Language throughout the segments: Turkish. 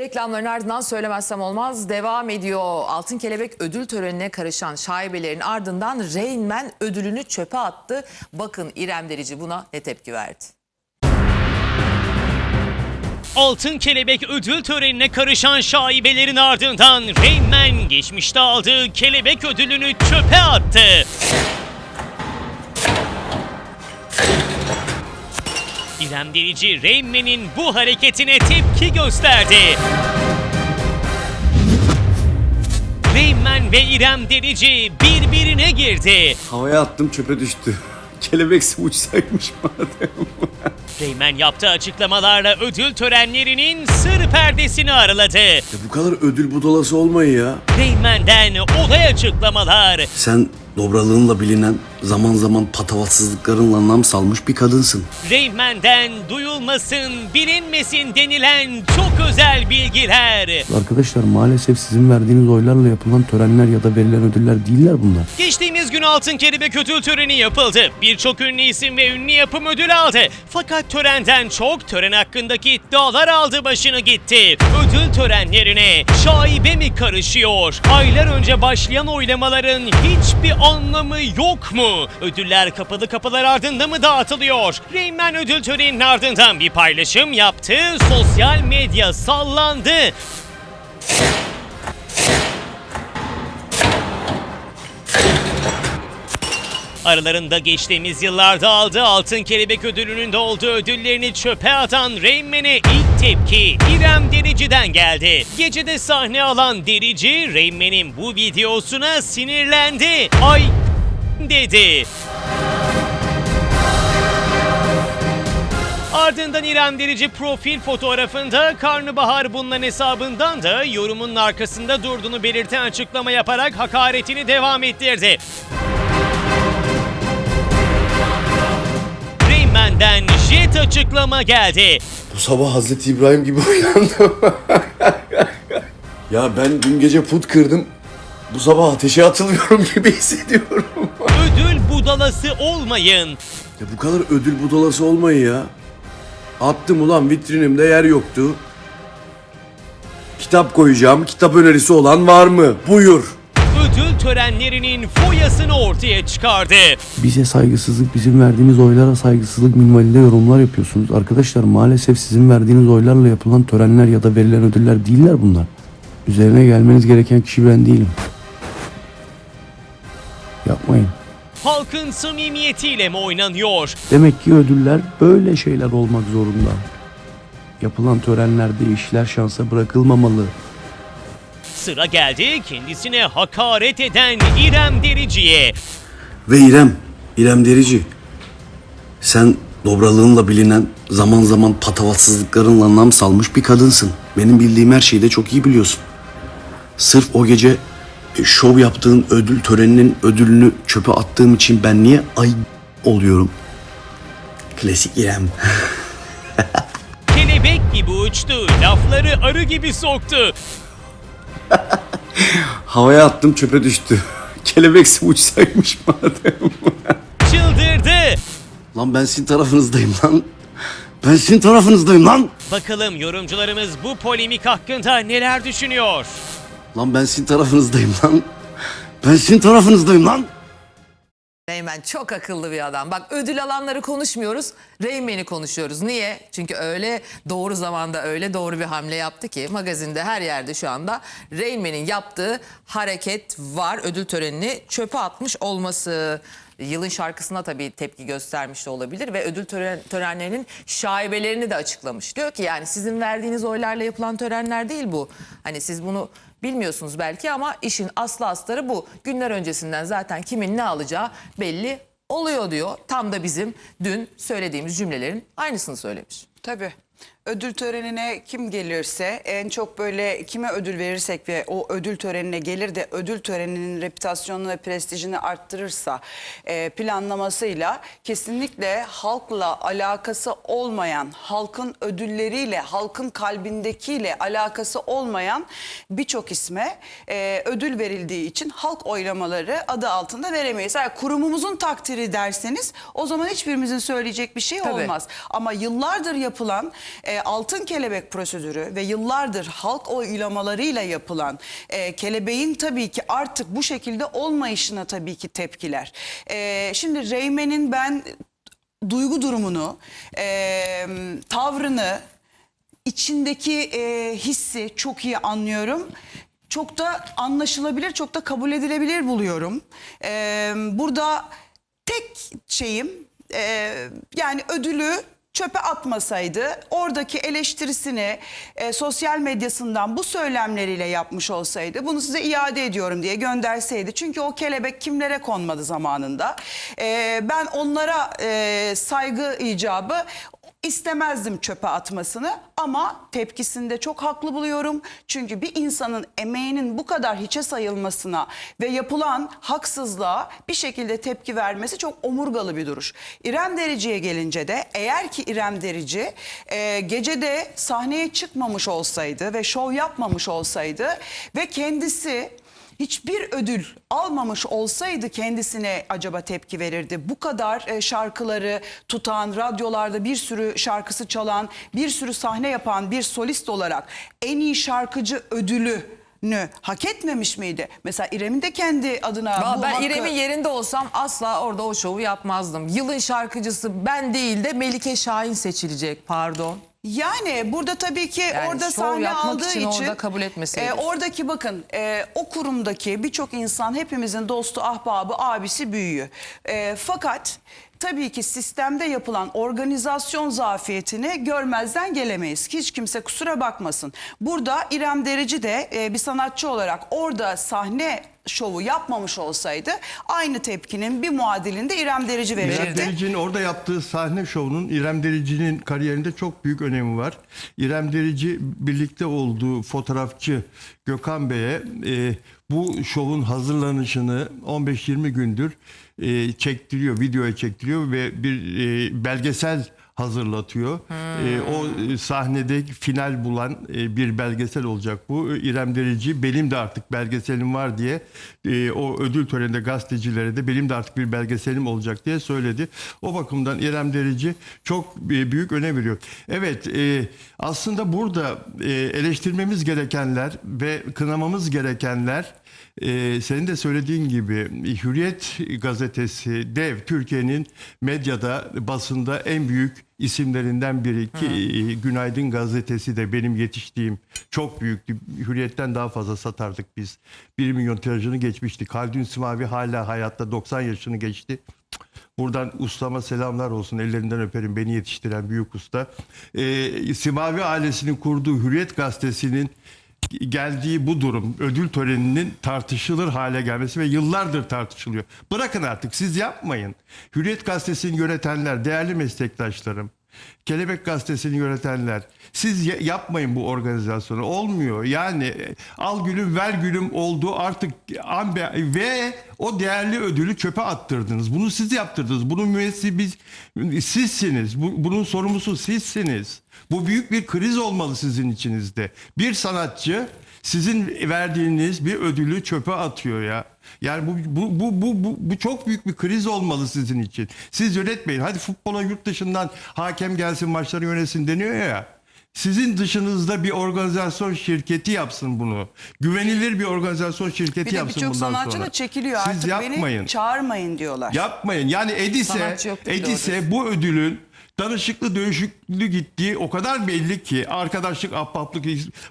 Reklamların ardından söylemezsem olmaz devam ediyor. Altın Kelebek ödül törenine karışan şaibelerin ardından Rain Man ödülünü çöpe attı. Bakın İrem Derici buna ne tepki verdi? Altın Kelebek ödül törenine karışan şaibelerin ardından Rain Man geçmişte aldığı kelebek ödülünü çöpe attı. İrem Derici Rain Man'in bu hareketine tepki gösterdi. Rain Man ve İrem Derici birbirine girdi. Havaya attım çöpe düştü. Kelebekse uçsaymış madem. Reymen yaptığı açıklamalarla ödül törenlerinin sır perdesini araladı. Ya bu kadar ödül budalası olmayın ya. Reymen'den olay açıklamalar. Sen dobralığınla bilinen, zaman zaman patavatsızlıklarınla nam salmış bir kadınsın. Reymen'den duyulmasın, bilinmesin denilen çok özel bilgiler. Arkadaşlar maalesef sizin verdiğiniz oylarla yapılan törenler ya da verilen ödüller değiller bunlar. Geçtiğimiz gün Altın Kelebek ödül töreni yapıldı. Birçok ünlü isim ve ünlü yapım ödül aldı. Fakat törenden çok tören hakkındaki iddialar aldı başını gitti. Ödül törenlerine şaibe mi karışıyor? Aylar önce başlayan oylamaların hiçbir anlamı yok mu? Ödüller kapalı kapılar ardında mı dağıtılıyor? Reymen ödül töreninin ardından bir paylaşım yaptı. Sosyal medya sallandı. Aralarında geçtiğimiz yıllarda aldığı Altın Kelebek ödülünün de olduğu ödüllerini çöpe atan Rainman'e ilk tepki İrem Derici'den geldi. Gecede sahne alan Derici, Rainman'in bu videosuna sinirlendi. Ay dedi. Ardından İrem profil fotoğrafında Karnabahar Bunların hesabından da yorumunun arkasında durduğunu belirten açıklama yaparak hakaretini devam ettirdi. Reymen'den jet açıklama geldi. Bu sabah Hazreti İbrahim gibi uyandım. ya ben dün gece put kırdım. Bu sabah ateşe atılıyorum gibi hissediyorum. Ödül budalası olmayın. Ya bu kadar ödül budalası olmayın ya. Attım ulan vitrinimde yer yoktu. Kitap koyacağım. Kitap önerisi olan var mı? Buyur. Ödül törenlerinin foyasını ortaya çıkardı. Bize saygısızlık, bizim verdiğimiz oylara saygısızlık minvalinde yorumlar yapıyorsunuz. Arkadaşlar maalesef sizin verdiğiniz oylarla yapılan törenler ya da verilen ödüller değiller bunlar. Üzerine gelmeniz gereken kişi ben değilim. Yapmayın. Halkın samimiyetiyle mi oynanıyor? Demek ki ödüller böyle şeyler olmak zorunda. Yapılan törenlerde işler şansa bırakılmamalı. Sıra geldi kendisine hakaret eden İrem Derici'ye. Ve İrem, İrem Derici. Sen dobralığınla bilinen, zaman zaman patavatsızlıklarınla nam salmış bir kadınsın. Benim bildiğim her şeyi de çok iyi biliyorsun. Sırf o gece şov yaptığın ödül töreninin ödülünü çöpe attığım için ben niye ay oluyorum? Klasik İrem. Kelebek gibi uçtu, lafları arı gibi soktu. Havaya attım çöpe düştü. Kelebekse uçsaymış madem. Çıldırdı. lan ben sizin tarafınızdayım lan. Ben sizin tarafınızdayım lan. Bakalım yorumcularımız bu polemik hakkında neler düşünüyor? Lan ben sizin tarafınızdayım lan. Ben sizin tarafınızdayım lan. Reymen çok akıllı bir adam. Bak ödül alanları konuşmuyoruz. Reymen'i konuşuyoruz. Niye? Çünkü öyle doğru zamanda öyle doğru bir hamle yaptı ki magazinde her yerde şu anda Reymen'in yaptığı hareket var. Ödül törenini çöpe atmış olması. Yılın şarkısına tabii tepki göstermiş de olabilir ve ödül tören, törenlerinin şaibelerini de açıklamış. Diyor ki yani sizin verdiğiniz oylarla yapılan törenler değil bu. Hani siz bunu bilmiyorsunuz belki ama işin aslı astarı bu. Günler öncesinden zaten kimin ne alacağı belli oluyor diyor. Tam da bizim dün söylediğimiz cümlelerin aynısını söylemiş. Tabii. Ödül törenine kim gelirse en çok böyle kime ödül verirsek ve o ödül törenine gelir de ödül töreninin reputasyonunu ve prestijini arttırırsa e, planlamasıyla kesinlikle halkla alakası olmayan, halkın ödülleriyle, halkın kalbindekiyle alakası olmayan birçok isme e, ödül verildiği için halk oylamaları adı altında veremeyiz. Eğer kurumumuzun takdiri derseniz o zaman hiçbirimizin söyleyecek bir şey Tabii. olmaz. Ama yıllardır yapılan e, altın kelebek prosedürü ve yıllardır halk oylamalarıyla yapılan e, kelebeğin tabii ki artık bu şekilde olmayışına tabii ki tepkiler. E, şimdi Reymen'in ben duygu durumunu, e, tavrını, içindeki e, hissi çok iyi anlıyorum. Çok da anlaşılabilir, çok da kabul edilebilir buluyorum. E, burada tek şeyim e, yani ödülü çöpe atmasaydı oradaki eleştirisini e, sosyal medyasından bu söylemleriyle yapmış olsaydı bunu size iade ediyorum diye gönderseydi. Çünkü o kelebek kimlere konmadı zamanında. E, ben onlara e, saygı icabı istemezdim çöpe atmasını ama tepkisinde çok haklı buluyorum. Çünkü bir insanın emeğinin bu kadar hiçe sayılmasına ve yapılan haksızlığa bir şekilde tepki vermesi çok omurgalı bir duruş. İrem Derici'ye gelince de eğer ki İrem Derici e, gecede sahneye çıkmamış olsaydı ve şov yapmamış olsaydı ve kendisi hiçbir ödül almamış olsaydı kendisine acaba tepki verirdi. Bu kadar e, şarkıları tutan, radyolarda bir sürü şarkısı çalan, bir sürü sahne yapan bir solist olarak en iyi şarkıcı ödülünü hak etmemiş miydi? Mesela İrem'in de kendi adına Valla bu ben hakkı... İrem'in yerinde olsam asla orada o şovu yapmazdım. Yılın şarkıcısı ben değil de Melike Şahin seçilecek pardon. Yani burada tabii ki Yani orada şov sahne yapmak aldığı için için, orada kabul etmeseydi. e, oradaki bakın e, o kurumdaki birçok insan hepimizin dostu, ahbabı, abisi, büyüğü. E, fakat tabii ki sistemde yapılan organizasyon zafiyetini görmezden gelemeyiz. Hiç kimse kusura bakmasın. Burada İrem Derici de e, bir sanatçı olarak orada sahne şovu yapmamış olsaydı aynı tepkinin bir muadilini de İrem Derici İrem verecekti. Derici'nin orada yaptığı sahne şovunun İrem Derici'nin kariyerinde çok büyük önemi var. İrem Derici birlikte olduğu fotoğrafçı Gökhan Bey'e e, bu şovun hazırlanışını 15-20 gündür e, çektiriyor, videoya çektiriyor ve bir e, belgesel hazırlatıyor. E, o e, sahnede final bulan e, bir belgesel olacak bu. İrem Derici benim de artık belgeselim var diye e, o ödül töreninde gazetecilere de benim de artık bir belgeselim olacak diye söyledi. O bakımdan İrem Derici çok e, büyük önem veriyor. Evet e, aslında burada e, eleştirmemiz gerekenler ve kınamamız gerekenler ee, senin de söylediğin gibi Hürriyet gazetesi dev Türkiye'nin medyada basında en büyük isimlerinden biri ki e, Günaydın gazetesi de benim yetiştiğim çok büyüktü. Hürriyet'ten daha fazla satardık biz. 1 milyon tirajını geçmiştik. Haldun Simavi hala hayatta 90 yaşını geçti. Buradan ustama selamlar olsun. Ellerinden öperim beni yetiştiren büyük usta. Ee, Simavi ailesinin kurduğu Hürriyet gazetesinin geldiği bu durum ödül töreninin tartışılır hale gelmesi ve yıllardır tartışılıyor. Bırakın artık siz yapmayın. Hürriyet gazetesini yönetenler, değerli meslektaşlarım, Kelebek gazetesini yönetenler siz ya- yapmayın bu organizasyonu. Olmuyor. Yani e, al gülüm ver gülüm oldu. Artık ambe ve o değerli ödülü çöpe attırdınız. Bunu siz yaptırdınız. Bunun müessebi sizsiniz. Bu, bunun sorumlusu sizsiniz. Bu büyük bir kriz olmalı sizin içinizde. Bir sanatçı sizin verdiğiniz bir ödülü çöpe atıyor ya. Yani bu bu bu bu bu, bu çok büyük bir kriz olmalı sizin için. Siz yönetmeyin. Hadi futbola yurt dışından hakem gelsin maçları yönetsin deniyor ya. Sizin dışınızda bir organizasyon şirketi yapsın bunu. Güvenilir bir organizasyon şirketi Bir de yapsın birçok bundan sanatçı sonra. da çekiliyor Siz artık yapmayın. beni çağırmayın diyorlar. Yapmayın. Yani Edis'e Sanatçı yok Edis'e bu ödülün danışıklı dönüşüklü gittiği o kadar belli ki arkadaşlık ahbaplık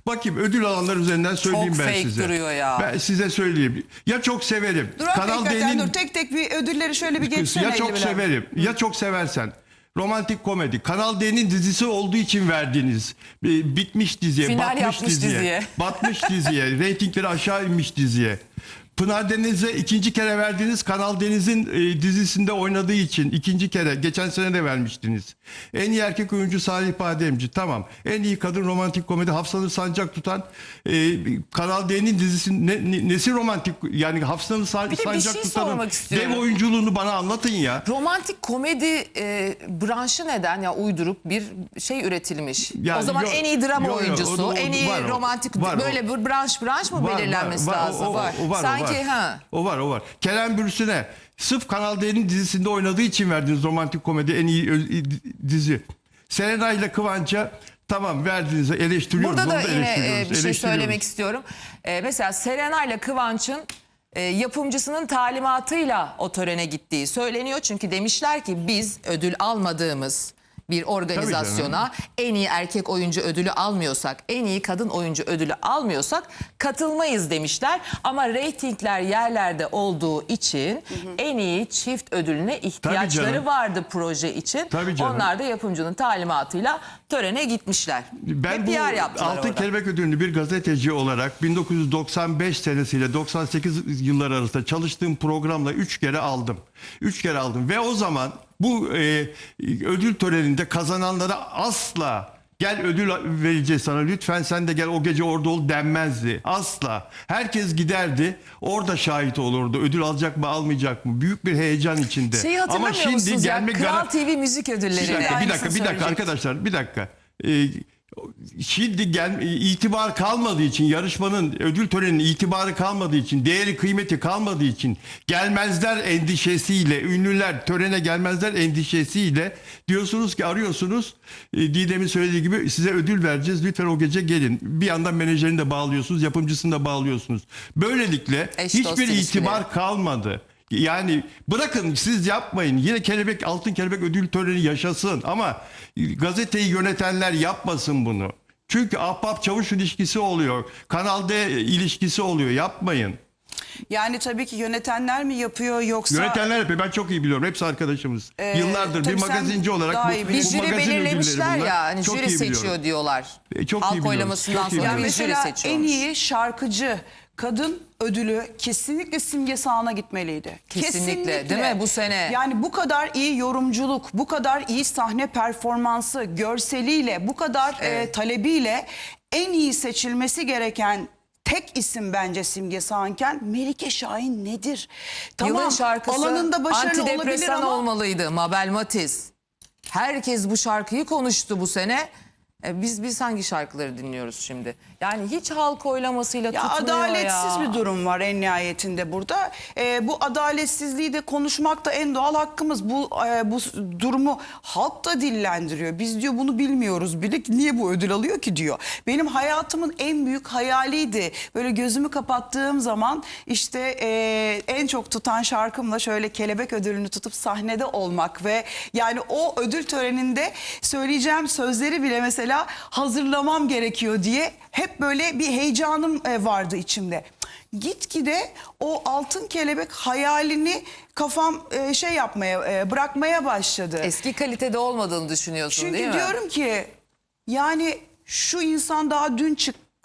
bakayım ödül alanlar üzerinden söyleyeyim ben fake size. duruyor ya. Ben size söyleyeyim. Ya çok severim. Dur hakikaten dur tek tek bir ödülleri şöyle bir geçsene. ya çok severim. Ya çok seversen. Romantik komedi. Kanal D'nin dizisi olduğu için verdiğiniz e, bitmiş diziye, Final batmış diziye, diziye. batmış diziye, reytingleri aşağı inmiş diziye. Pınar Deniz'e ikinci kere verdiğiniz Kanal Deniz'in e, dizisinde oynadığı için ikinci kere geçen sene de vermiştiniz. En iyi erkek oyuncu Salih Bademci tamam. En iyi kadın romantik komedi Hafsanı Sancak tutan e, Kanal D'nin dizisi ne, ne- nesi romantik yani Hafsanı Sa- Bir de bir Sancak şey tutanın sormak istiyorum. dev oyunculuğunu bana anlatın ya. Romantik komedi e, branşı neden ya uyduruk bir şey üretilmiş? Yani o zaman yok- en iyi drama yok, yok, oyuncusu, o- o- en iyi var o, romantik var o. böyle bir branş branş mı Var, belirlenmesi var, var, lazım? O, o, o var, Sanki o var. ha. O var, o var. Kerem Bürsin'e sırf Kanal D'nin dizisinde oynadığı için verdiğiniz romantik komedi en iyi dizi. Selena ile Kıvanç'a Tamam verdiğinizi eleştiriyoruz. Burada da onu yine e, bir şey söylemek istiyorum. E, mesela Serena ile Kıvanç'ın e, yapımcısının talimatıyla o törene gittiği söyleniyor. Çünkü demişler ki biz ödül almadığımız bir organizasyona en iyi erkek oyuncu ödülü almıyorsak, en iyi kadın oyuncu ödülü almıyorsak katılmayız demişler. Ama reytingler yerlerde olduğu için en iyi çift ödülüne ihtiyaçları canım. vardı proje için. Tabii canım. Onlar da yapımcının talimatıyla törene gitmişler. Ben Ve bu PR yaptılar Altın orada. Kelebek Ödülünü bir gazeteci olarak 1995 senesiyle 98 yıllar arasında çalıştığım programla 3 kere aldım. 3 kere aldım ve o zaman bu e, ödül töreninde kazananlara asla gel ödül vereceğiz sana lütfen sen de gel o gece orada ol denmezdi. Asla. Herkes giderdi orada şahit olurdu. Ödül alacak mı almayacak mı? Büyük bir heyecan içinde. Şeyi Ama şimdi musunuz ya? gelmek Kral TV müzik ödülleri. bir dakika, bir dakika, bir dakika arkadaşlar, bir dakika. Ee, şimdi gel, itibar kalmadığı için, yarışmanın ödül töreninin itibarı kalmadığı için, değeri kıymeti kalmadığı için, gelmezler endişesiyle, ünlüler törene gelmezler endişesiyle diyorsunuz ki arıyorsunuz, e, Didem'in söylediği gibi size ödül vereceğiz, lütfen o gece gelin. Bir yandan menajerini de bağlıyorsunuz, yapımcısını da bağlıyorsunuz. Böylelikle Eş hiçbir itibar kalmadı. Yani bırakın siz yapmayın. Yine kelebek altın kelebek ödül töreni yaşasın ama gazeteyi yönetenler yapmasın bunu. Çünkü ahbap çavuş ilişkisi oluyor. Kanal D ilişkisi oluyor. Yapmayın. Yani tabii ki yönetenler mi yapıyor yoksa... Yönetenler yapıyor. Ben çok iyi biliyorum. Hepsi arkadaşımız. Yıllardır bir magazinci olarak bu, bu Bir bilirsin. jüri magazin belirlemişler ödülleri bunlar. ya hani Çok jüri iyi biliyorum. seçiyor diyorlar. E, çok iyi Halk biliyoruz, oylamasından çok iyi sonra Ya bir jüri mesela seçiyormuş. en iyi şarkıcı kadın ödülü kesinlikle Simge Sağan'a gitmeliydi. Kesinlikle, değil mi? Bu sene. Yani bu kadar iyi yorumculuk, bu kadar iyi sahne performansı, görseliyle, bu kadar e, talebiyle en iyi seçilmesi gereken tek isim bence Simge Sağanken Melike Şahin nedir? Tamam Yılın şarkısı alanında başarılı olabilir ama olmalıydı Mabel Matiz. Herkes bu şarkıyı konuştu bu sene. E, biz biz hangi şarkıları dinliyoruz şimdi? Yani hiç halk oylamasıyla Ya tutmuyor adaletsiz ya. bir durum var en nihayetinde burada. Ee, bu adaletsizliği de konuşmak da en doğal hakkımız. Bu e, bu s- durumu halk da dillendiriyor. Biz diyor bunu bilmiyoruz bile niye bu ödül alıyor ki diyor. Benim hayatımın en büyük hayaliydi. Böyle gözümü kapattığım zaman işte e, en çok tutan şarkımla şöyle kelebek ödülünü tutup sahnede olmak ve yani o ödül töreninde söyleyeceğim sözleri bile mesela hazırlamam gerekiyor diye hep böyle bir heyecanım e, vardı içimde. Gitgide o altın kelebek hayalini kafam e, şey yapmaya e, bırakmaya başladı. Eski kalitede olmadığını düşünüyorsun Çünkü değil mi? diyorum ki yani şu insan daha dün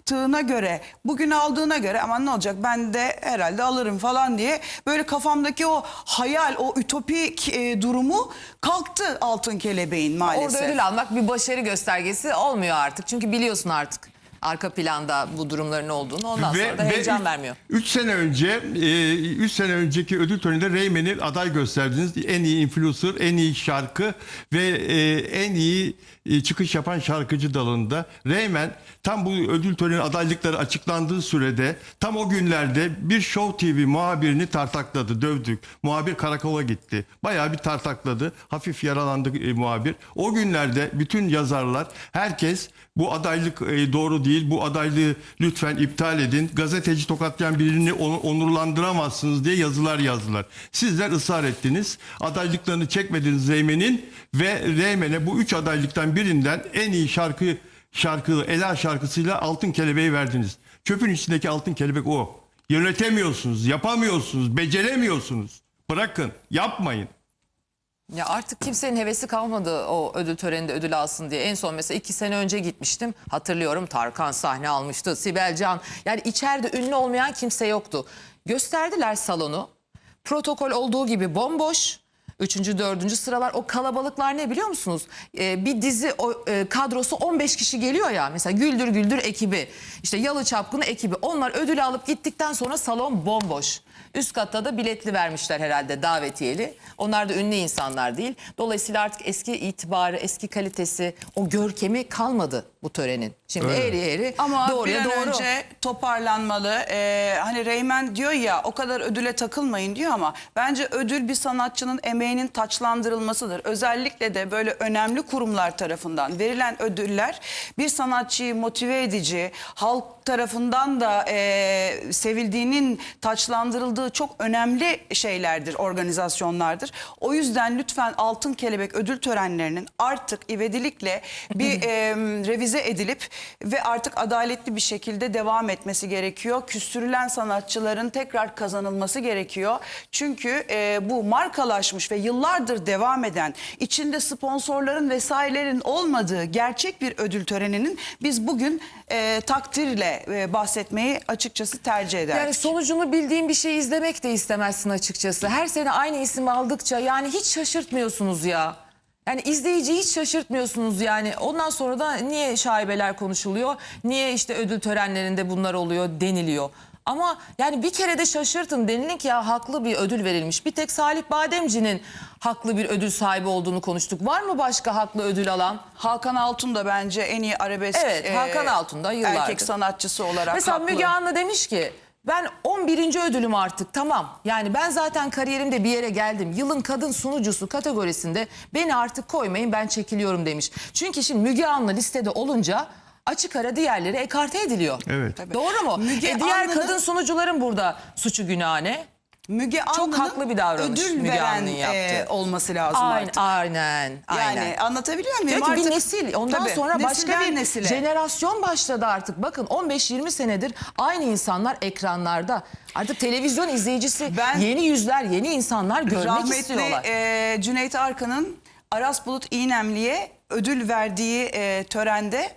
çıktığına göre bugün aldığına göre aman ne olacak ben de herhalde alırım falan diye böyle kafamdaki o hayal o ütopik e, durumu kalktı altın kelebeğin maalesef. Orada ödül almak bir başarı göstergesi olmuyor artık. Çünkü biliyorsun artık arka planda bu durumların olduğunu. Ondan sonra da heyecan üç- vermiyor. Üç sene önce, 3 sene önceki ödül töreninde Reymen'i aday gösterdiniz. En iyi influencer, en iyi şarkı ve e, en iyi e, çıkış yapan şarkıcı dalında. Reymen tam bu ödül töreni adaylıkları açıklandığı sürede tam o günlerde bir Show TV muhabirini tartakladı, dövdük. Muhabir karakola gitti. Bayağı bir tartakladı. Hafif yaralandı e, muhabir. O günlerde bütün yazarlar, herkes bu adaylık e, doğru değil. Bu adaylığı lütfen iptal edin. Gazeteci tokatlayan birini onu- onurlandıramazsınız diye yazılar yazdılar. Sizler ısrar ettiniz. Adaylıklarını çekmediniz Reymen'in ve Reymen'e bu üç adaylıktan birinden en iyi şarkı şarkı Ela şarkısıyla Altın Kelebeği verdiniz. Çöpün içindeki Altın Kelebek o. Yönetemiyorsunuz, yapamıyorsunuz, beceremiyorsunuz. Bırakın, yapmayın. Ya artık kimsenin hevesi kalmadı o ödül töreninde ödül alsın diye. En son mesela iki sene önce gitmiştim. Hatırlıyorum Tarkan sahne almıştı. Sibel Can. Yani içeride ünlü olmayan kimse yoktu. Gösterdiler salonu. Protokol olduğu gibi bomboş. Üçüncü, dördüncü sıralar o kalabalıklar ne biliyor musunuz? Ee, bir dizi o, e, kadrosu 15 kişi geliyor ya. Mesela Güldür Güldür ekibi, işte Yalı Çapkını ekibi. Onlar ödül alıp gittikten sonra salon bomboş. Üst katta da biletli vermişler herhalde davetiyeli. Onlar da ünlü insanlar değil. Dolayısıyla artık eski itibarı, eski kalitesi, o görkemi kalmadı bu törenin. Şimdi Öyle. eğri eğri Ama doğruya bir an doğru. önce toparlanmalı. Ee, hani Reymen diyor ya o kadar ödüle takılmayın diyor ama bence ödül bir sanatçının emeğinin taçlandırılmasıdır. Özellikle de böyle önemli kurumlar tarafından verilen ödüller bir sanatçıyı motive edici, halk tarafından da e, sevildiğinin taçlandırıldığı çok önemli şeylerdir, organizasyonlardır. O yüzden lütfen Altın Kelebek ödül törenlerinin artık ivedilikle bir e, revize edilip ve artık adaletli bir şekilde devam etmesi gerekiyor. Küstürülen sanatçıların tekrar kazanılması gerekiyor. Çünkü e, bu markalaşmış ve yıllardır devam eden, içinde sponsorların vesairelerin olmadığı gerçek bir ödül töreninin biz bugün e, takdirle e, bahsetmeyi açıkçası tercih ederdik. Yani sonucunu bildiğin bir şey izlemek de istemezsin açıkçası. Her sene aynı isim aldıkça yani hiç şaşırtmıyorsunuz ya. Yani izleyiciyi hiç şaşırtmıyorsunuz yani. Ondan sonra da niye şaibeler konuşuluyor? Niye işte ödül törenlerinde bunlar oluyor deniliyor. Ama yani bir kere de şaşırtın denilin ki ya haklı bir ödül verilmiş. Bir tek Salih Bademci'nin haklı bir ödül sahibi olduğunu konuştuk. Var mı başka haklı ödül alan? Hakan Altun da bence en iyi arabesk Evet, Hakan Altun da yıllardır. erkek sanatçısı olarak Mesela haklı. Müge Anlı demiş ki ben 11. ödülüm artık tamam. Yani ben zaten kariyerimde bir yere geldim. Yılın kadın sunucusu kategorisinde beni artık koymayın ben çekiliyorum demiş. Çünkü şimdi Müge Anlı listede olunca açık ara diğerleri ekarte ediliyor. Evet. Doğru mu? Müge e diğer Anlı'nın- kadın sunucuların burada suçu günahı ne? Müge Çok Anlı'nın haklı bir davranış ödül Müge veren Anlı'nın yaptığı. e, olması lazım Aynen, artık. aynen, aynen. Yani anlatabiliyor muyum? Diyor ki bir Artık- nesil ondan Tabii, sonra başka nesilden bir nesile. jenerasyon başladı artık. Bakın 15-20 senedir aynı insanlar ekranlarda. Artık televizyon izleyicisi Ben- yeni yüzler, yeni insanlar görmek Rahmetli istiyorlar. e, Cüneyt Arkın'ın Aras Bulut İğnemli'ye ödül verdiği e, törende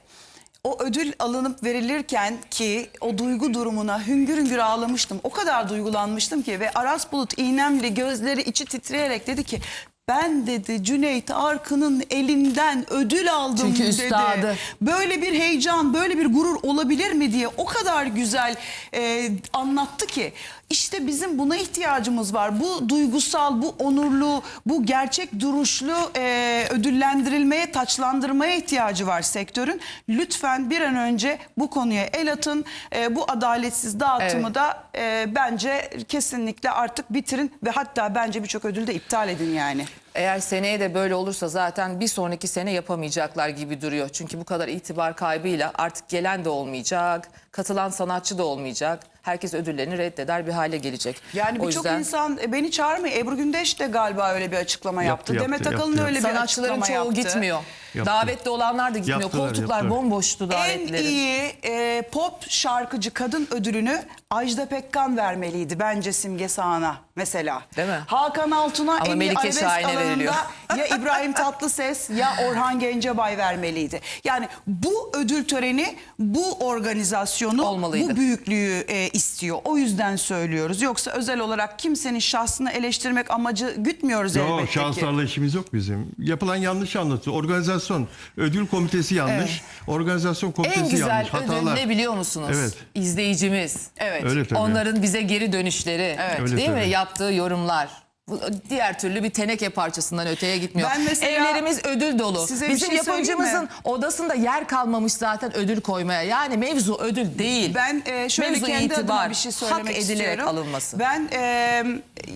o ödül alınıp verilirken ki o duygu durumuna hüngür hüngür ağlamıştım. O kadar duygulanmıştım ki ve Aras Bulut İğnemli gözleri içi titreyerek dedi ki ben dedi Cüneyt Arkın'ın elinden ödül aldım Çünkü dedi. üstadı. Böyle bir heyecan, böyle bir gurur olabilir mi diye o kadar güzel e, anlattı ki. İşte bizim buna ihtiyacımız var. Bu duygusal, bu onurlu, bu gerçek duruşlu e, ödüllendirilmeye, taçlandırmaya ihtiyacı var sektörün. Lütfen bir an önce bu konuya el atın. E, bu adaletsiz dağıtımı Evet. da e, bence kesinlikle artık bitirin ve hatta bence birçok ödül de iptal edin yani. Eğer seneye de böyle olursa zaten bir sonraki sene yapamayacaklar gibi duruyor. Çünkü bu kadar itibar kaybıyla artık gelen de olmayacak, katılan sanatçı da olmayacak. Herkes ödüllerini reddeder bir hale gelecek. Yani birçok yüzden insan e, beni çağırmıyor. Ebru Gündeş de galiba öyle bir açıklama yaptı. Yaptı, Demet Akalın yaptı, öyle bir sanatçıların açıklama çoğu yaptı. gitmiyor. Yaptı. Davetli olanlar da gitmiyor. Yaptılar, Koltuklar yaptılar. bomboştu En davetlerin. iyi e, pop şarkıcı kadın ödülünü Ajda Pekkan vermeliydi bence Simge Sağan'a mesela. Değil mi? Hakan Altun'a Ama en iyi Melike arabesk Şahin'e alanında veriliyor. ya İbrahim Tatlıses ya Orhan Gencebay vermeliydi. Yani bu ödül töreni bu organizasyonu Olmalıydı. bu büyüklüğü e, istiyor. O yüzden söylüyoruz. Yoksa özel olarak kimsenin şahsını eleştirmek amacı gütmüyoruz elbette Yok ki. şanslarla işimiz yok bizim. Yapılan yanlış anlatıyor. Organizasyon, ödül komitesi yanlış. Organizasyon komitesi En güzel yanlış. ödül Hatalar. ne biliyor musunuz? Evet. İzleyicimiz. Evet. Öyle tabii. Onların bize geri dönüşleri. Öyle Değil mi? tabii. Yaptığı yorumlar. Bu diğer türlü bir teneke parçasından öteye gitmiyor. Ben mesela- Evlerimiz ödül dolu. Size Bizim şey yapımcımızın mi? odasında yer kalmamış zaten ödül koymaya. Yani mevzu ödül değil. Ben e, şöyle Mevzu kendi adıma itibar, bir şey söylemek hak edilerek istiyorum. alınması. Ben e,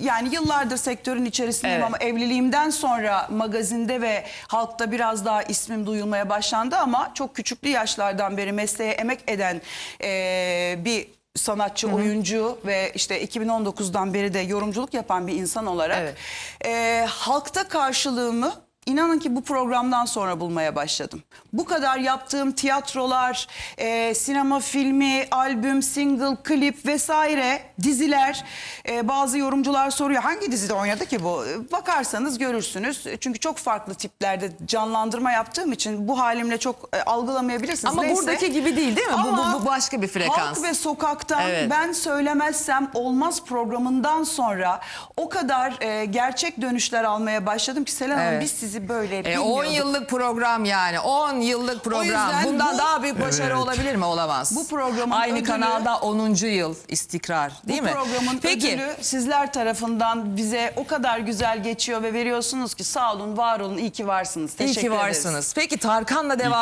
yani yıllardır sektörün içerisindeyim Evet. ama evliliğimden sonra magazinde ve halkta biraz daha ismim duyulmaya başlandı ama çok küçüklü yaşlardan beri mesleğe emek eden e, bir sanatçı, oyuncu ve işte 2019'dan beri de yorumculuk yapan bir insan olarak Evet. e, halkta karşılığımı İnanın ki bu programdan sonra bulmaya başladım. Bu kadar yaptığım tiyatrolar, e, sinema filmi, albüm, single, klip vesaire, diziler. e, bazı yorumcular soruyor hangi dizide oynadı ki bu? Bakarsanız görürsünüz. Çünkü çok farklı tiplerde canlandırma yaptığım için bu halimle çok e, algılamayabilirsiniz. Ama Neyse. buradaki gibi değil değil mi? Bu- Ama bu, bu başka bir frekans. Halk ve sokaktan Evet. ben söylemezsem olmaz programından sonra o kadar e, gerçek dönüşler almaya başladım ki Selen Hanım Evet. biz sizi bizi böyle E, 10 bilmiyorduk. yıllık program yani 10 yıllık program. yüzden Bundan bu- daha büyük başarı Evet. olabilir mi? Olamaz. Bu programın Aynı ödülü- kanalda 10. yıl istikrar değil Bu mi? programın Peki. ödülü sizler tarafından bize o kadar güzel geçiyor ve veriyorsunuz ki sağ olun, var olun, iyi ki varsınız. İyi Teşekkür ki ederiz. varsınız. Peki Tarkan'la devam